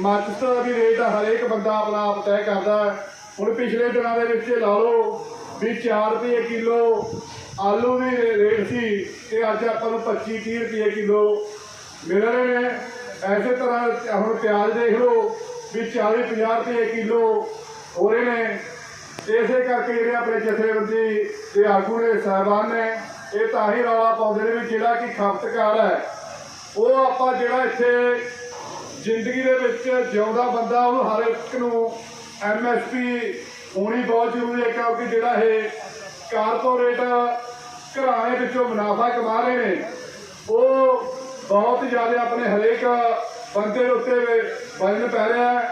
ਮਾਚਿਸ ਦਾ ਵੀ rate ਹਰੇਕ ਬੰਦਾ ਆਪਣਾ ਆਪ ਤੈਅ ਕਰਦਾ ਹੁਣ ਪਿਛਲੇ ਦਿਨਾਂ ਦੇ ਵਿੱਚ ਲਾ ਲਓ ਵੀ 4 ਰੁਪਏ ਕਿਲੋ ਆਲੂ ਦੀ ਰੇਟ ਸੀ ਤੇ ਅੱਜ ਆਪਾਂ ਨੂੰ 25 30 ਰੁਪਏ ਕਿਲੋ ਮਿਲ ਰਹੇ ਨੇ। ਐਸੇ ਤਰ੍ਹਾਂ ਹੁਣ ਪਿਆਜ਼ ਦੇਖ ਲਓ ਵੀ 40 50 ਰੁਪਏ ਕਿਲੋ ਹੋ ਰਹੇ ਨੇ। ਇਸੇ ਕਰਕੇ ਜਿਹੜੇ ਆਪਣੇ ਜਥੇਬੰਦੀ ਤੇ ਆਗੂ ਨੇ, ਸਾਹਿਬਾਨ ਨੇ, ਇਹ ਤਾਂ ਹੀ ਰੌਲਾ ਪਾਉਂਦੇ ਨੇ ਵੀ ਜਿਹੜਾ ਕਿ ਖਪਤਕਾਰ ਹੈ, ਉਹ ਆਪਾਂ ਜਿਹੜਾ ਇੱਥੇ ਜ਼ਿੰਦਗੀ ਦੇ ਵਿੱਚ ਜਿਉਂਦਾ ਬੰਦਾ, ਉਹਨੂੰ ਹਰ ਇੱਕ ਨੂੰ ਐਮਐਸਪੀ ਹੋਣੀ ਬਹੁਤ ਜ਼ਰੂਰੀ ਹੈ, ਕਿਉਂਕਿ ਜਿਹੜਾ ਇਹ ਕਾਰਪੋਰੇਟ ਘਰਾਣੇ ਵਿੱਚੋਂ ਮੁਨਾਫਾ ਕਮਾ ਰਹੇ ਨੇ, ਉਹ ਬਹੁਤ ਜ਼ਿਆਦਾ ਆਪਣੇ ਹਰੇਕ ਬੰਦੇ ਦੇ ਉੱਤੇ ਵਜਨ ਪੈ ਰਿਹਾ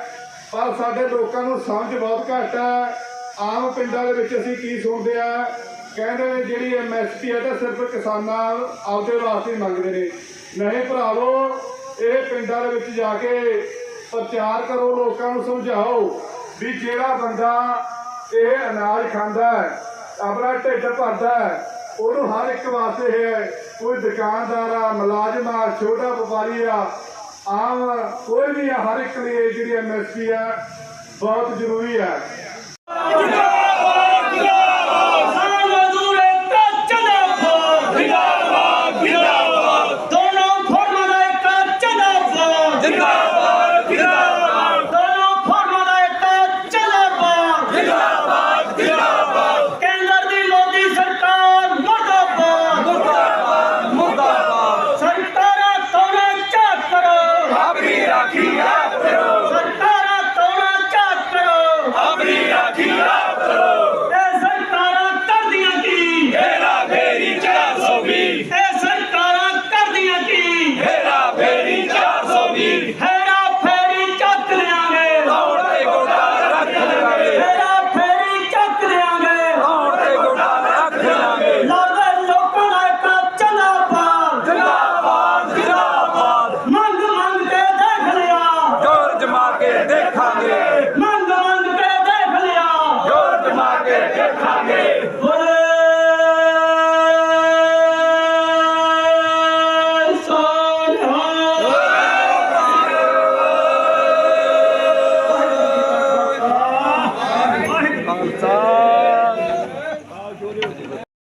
ਪਰ ਸਾਡੇ ਲੋਕਾਂ ਨੂੰ ਸਮਝ ਬਹੁਤ ਘੱਟ ਹੈ, ਆਮ ਪਿੰਡਾਂ ਦੇ ਵਿੱਚ ਅਸੀਂ ਕੀ ਸੁਣਦੇ ਆ ਕਹਿੰਦੇ ਨੇ ਜਿਹੜੀ ਐਮਐਸਪੀ ਹੈ, ਤਾਂ ਸਿਰਫ ਕਿਸਾਨਾਂ ਆਪਦੇ ਵਾਸਤੇ ਮੰਗਦੇ ਨੇ, ਨਹੀਂ ਭਰਾਵੋ ਇਹ ਪਿੰਡਾਂ ਦੇ ਵਿੱਚ ਜਾ ਕੇ ਪ੍ਰਚਾਰ ਕਰੋ, ਲੋਕਾਂ ਨੂੰ ਸਮਝਾਓ ਵੀ ਜਿਹੜਾ ਬੰਦਾ ਇਹ ਅਨਾਜ ਖਾਂਦਾ ਹੈ, ਆਪਣਾ ਢਿੱਡ ਭਰਦਾ ਹੈ, ਉਹਨੂੰ ਹਰ ਇੱਕ ਵਾਸਤੇ ਹੈ, ਕੋਈ ਦੁਕਾਨਦਾਰ ਆ, ਮੁਲਾਜ਼ਮ ਆ, ਛੋਟਾ ਵਪਾਰੀ ਆ, ਆਮ ਕੋਈ ਵੀ ਹਰ ਇੱਕ ਲਈ ਇਹ ਜਿਹੜੀ ਐਮਐਸਪੀ ਆ, ਬਹੁਤ ਜ਼ਰੂਰੀ ਹੈ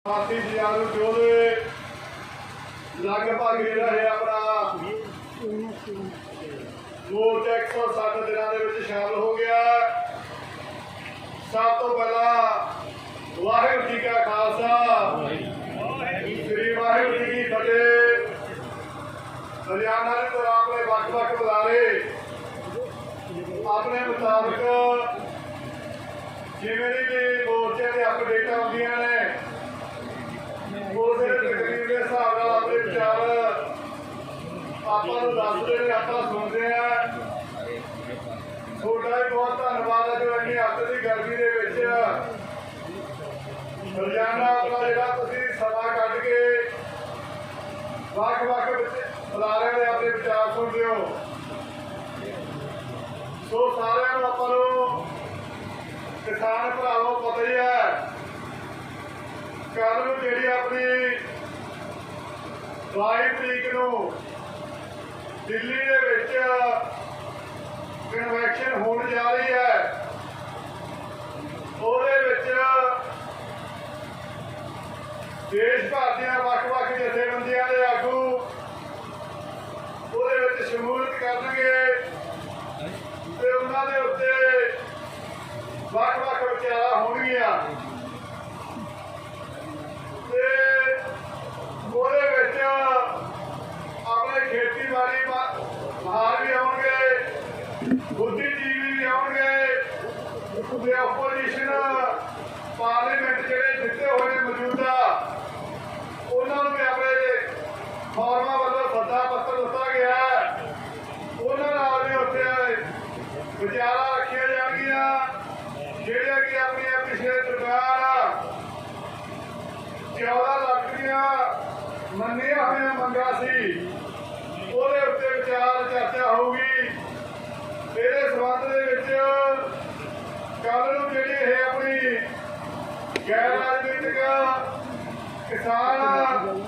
ਭਾਰਤੀ ਜਿਆਲ ਜੋਦੇ ਲਗਭਗ ਜਿਹੜਾ ਹੈ ਆਪਣਾ। ਮੋਰਚਾ 160 ਦਿਨਾਂ ਦੇ ਵਿੱਚ ਸ਼ਾਮਲ ਹੋ ਗਿਆ। ਸਭ ਤੋਂ ਪਹਿਲਾਂ ਵਾਹਿਗੁਰੂ ਜੀ ਕਾ ਖਾਲਸਾ। ਸ੍ਰੀ ਵਾਹਿਗੁਰੂ ਜੀ ਕੀ ਫਤਿਹ। ਹਰਿਆਣਾ ਦੇ ਤੋਂ ਆਪਣੇ ਵੱਖ-ਵੱਖ ਬੁਲਾਰੇ। ਆਪਣੇ ਮੁਤਾਬਕ ਜਿਵੇਂ ਦੀ ਵੀ ਮੋਰਚੇ ਦੇ ਅਪਡੇਟ ਆਉਂਦੀਆਂ ਨੇ। ਉਹਦੇ ਤਕਰੀਰ ਦੇ ਹਿਸਾਬ ਨਾਲ ਆਪਣੇ ਵਿਚਾਰ ਆਪਾਂ ਨੂੰ ਦੱਸਦੇ ਨੇ, ਆਪਾਂ ਸੁਣਦੇ ਆ। ਤੁਹਾਡਾ ਵੀ ਬਹੁਤ ਧੰਨਵਾਦ ਹੈ ਜੋ ਇੰਨੀ ਅੱਤ ਦੀ ਗਰਮੀ ਦੇ ਵਿੱਚ। ਰੋਜ਼ਾਨਾ ਆਪਣਾ ਜਿਹੜਾ ਤੁਸੀਂ ਸਮਾਂ ਕੱਢ ਕੇ ਵੱਖ-ਵੱਖ ਵਿੱਚ ਦੇ ਆਪਣੇ ਵਿਚਾਰ ਸੁਣਦੇ ਹੋ। ਸੋ ਸਾਰਿਆਂ ਨੂੰ ਆਪਾਂ ਨੂੰ ਕਿਸਾਨ ਭਰਾਵੋ, ਪਤਾ ਹੀ ਹੈ ਕੱਲ ਨੂੰ ਜਿਹੜੀ ਆਪਣੀ 22 ਤਰੀਕ ਨੂੰ ਦਿੱਲੀ ਦੇ ਵਿੱਚ ਕਨਵੈਕਸ਼ਨ ਹੋਣ ਜਾ ਰਹੀ ਹੈ, ਉਹਦੇ ਵਿੱਚ ਦੇਸ਼ ਭਰ ਦੀਆਂ ਵੱਖ-ਵੱਖ ਜਥੇਬੰਦੀਆਂ ਦੇ ਆਗੂ ਉਹਦੇ ਵਿੱਚ ਸ਼ਮੂਲੀਅਤ ਕਰਨਗੇ ਤੇ ਉਹਨਾਂ ਦੇ ਉੱਤੇ ਵੱਖ-ਵੱਖ ਵਿਚਾਰਾਂ ਹੋਣਗੀਆਂ ਤੇ ਉਹਦੇ ਵਿੱਚ ਆਪਣੇ ਖੇਤੀਬਾੜੀ ਮਾ- ਮਹਾਰ ਵੀ ਆਉਣਗੇ ਬੁੱਧੀਜੀਵੀ ਵੀ ਆਉਣਗੇ ਤੇ ਆਪੋਜੀਸ਼ਨ ਪਾਰਲੀਮੈਂਟ ਜਿਹੜੇ ਜਿੱਤੇ ਹੋਏ ਨੇ ਮੌਜੂਦਾ ਉਹਨਾਂ ਨੂੰ ਵੀ ਆਪਣੇ ਫਾਰਮਾਂ ਵੱਲੋਂ ਸੱਦਾ ਪੱਤਰ ਦਿੱਤਾ ਗਿਆ ਹੈ। ਉਹਨਾਂ ਨਾਲ ਵੀ ਉੱਥੇ ਵਿਚਾਰਾਂ ਰੱਖੀਆਂ ਜਾਣਗੀਆਂ ਜਿਹੜੀਆਂ ਕਿ ਆਪਣੀਆਂ ਪਿਛਲੇ ਸਰਕਾਰ 14 ਲੱਖ ਦੀਆਂ ਮੰਨੀਆਂ ਹੋਈਆਂ ਮੰਗਾਂ ਸੀ, ਉਹਦੇ ਉੱਤੇ ਵਿਚਾਰ ਚਰਚਾ ਹੋਊਗੀ। ਇਹਦੇ ਸੰਬੰਧ ਦੇ ਵਿੱਚ ਕੱਲ ਨੂੰ ਜਿਹੜੀ ਇਹ ਆਪਣੀ ਗੈਰ ਰਾਜਨੀਤਿਕ ਕਿਸਾਨ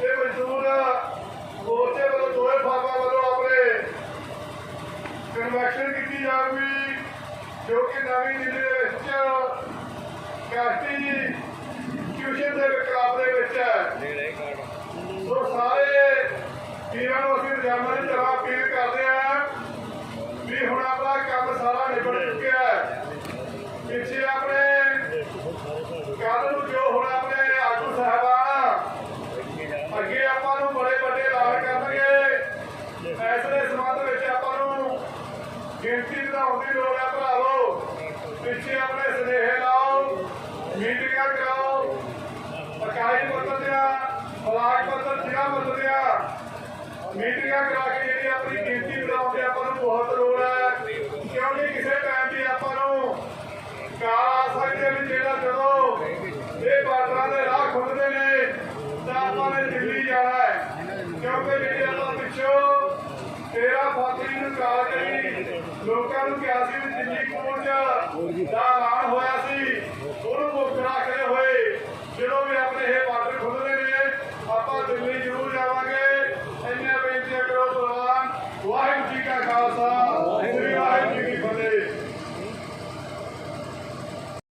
ਤੇ ਮਜ਼ਦੂਰ ਮੋਰਚੇ ਵੱਲੋਂ ਦੋਵੇਂ ਫਾਰਮਾਂ ਵੱਲੋਂ ਆਪਣੇ ਕਨਵੈਕਸ਼ਨ ਕੀਤੀ ਜਾਊਗੀ। ਜੋ ਕਿ ਨਵੀਂ ਦਿੱਲੀ ਦੇ ਵਿੱਚ ਕਾਸਟੀ ਟਿਊਸ਼ਨ ਦੇ ਕਲਾਬ ਦੇ ਵਿੱਚ ਹੈ। ਸਾਰੇ ਨੂੰ ਅਸੀਂ ਰਜਾਨਾ ਦੀ ਤਰ੍ਹਾਂ ਅਪੀਲ ਕਰਦੇ ਹਾਂ ਵੀ ਹੁਣ ਆਪਣਾ ਕੰਮ ਸਾਰਾ ਨਿਬੜ ਚੁੱਕਿਆ ਹੈ ਪਿੱਛੇ ਆਪਣੇ ਕੱਲ ਨੂੰ ਜੋ ਹੁਣ ਆਪਣੇ ਆਗੂ ਸਾਹਿਬਾਨ ਅੱਗੇ ਆਪਾਂ ਨੂੰ ਬੜੇ ਵੱਡੇ ਐਲਾਨ ਕਰਨਗੇ ਐਸਲੇ ਸੰਬੰਧ ਵਿੱਚ ਆਪਾਂ ਨੂੰ ਗਿਣਤੀ ਵਧਾਉਣ ਦੀ ਲੋੜ ਹੈ ਭਰਾਵੋ ਪਿੱਛੇ ਆਪਣੇ ਸੁਨੇਹੇ ਲਾਓ ਮੀਟਿੰਗਾਂ ਕਰਾਓ ਇਕਾਈ ਪੱਤਰ ਦੀਆਂ ਬਲਾਕ ਪੱਤਰ ਮੀਟਿੰਗਾਂ ਕਰਾ ਕੇ ਜਿਹੜੀ ਆਪਣੀ ਗਿਣਤੀ ਵਧਾਉਣ ਆਪਾਂ ਨੂੰ ਬਹੁਤ ਲੋੜ ਹੈ ਕਿਉਂਕਿ ਕਿਸੇ ਟਾਈਮ ਵੀ ਆਪਾਂ ਨੂੰ ਕਾਲ ਆ ਸਕਦੇ ਵੀ ਜਿਹੜਾ ਜਦੋਂ ਇਹ ਬਾਰਡਰਾਂ ਦੇ ਰਾਹ ਖੁੱਲਦੇ ਨੇ, ਤਾਂ ਆਪਾਂ ਨੇ ਦਿੱਲੀ ਜਾਣਾ ਹੈ। ਕਿਉਂਕਿ ਜਿਹੜੀ ਆਪਾਂ ਪਿੱਛੋਂ 13 ਫਰਵਰੀ ਨੂੰ ਕਾਲ ਕਰੀ। ਲੋਕਾਂ ਨੂੰ ਕਿਹਾ ਸੀ ਵੀ ਦਿੱਲੀ ਪਹੁੰਚ ਦਾ ਐਲਾਨ ਹੋਇਆ ਸੀ। ਉਹਨੂੰ ਮੁੱਖ ਰੱਖਦੇ ਹੋਏ ਜਦੋਂ ਵੀ ਆਪਣੇ ਇਹ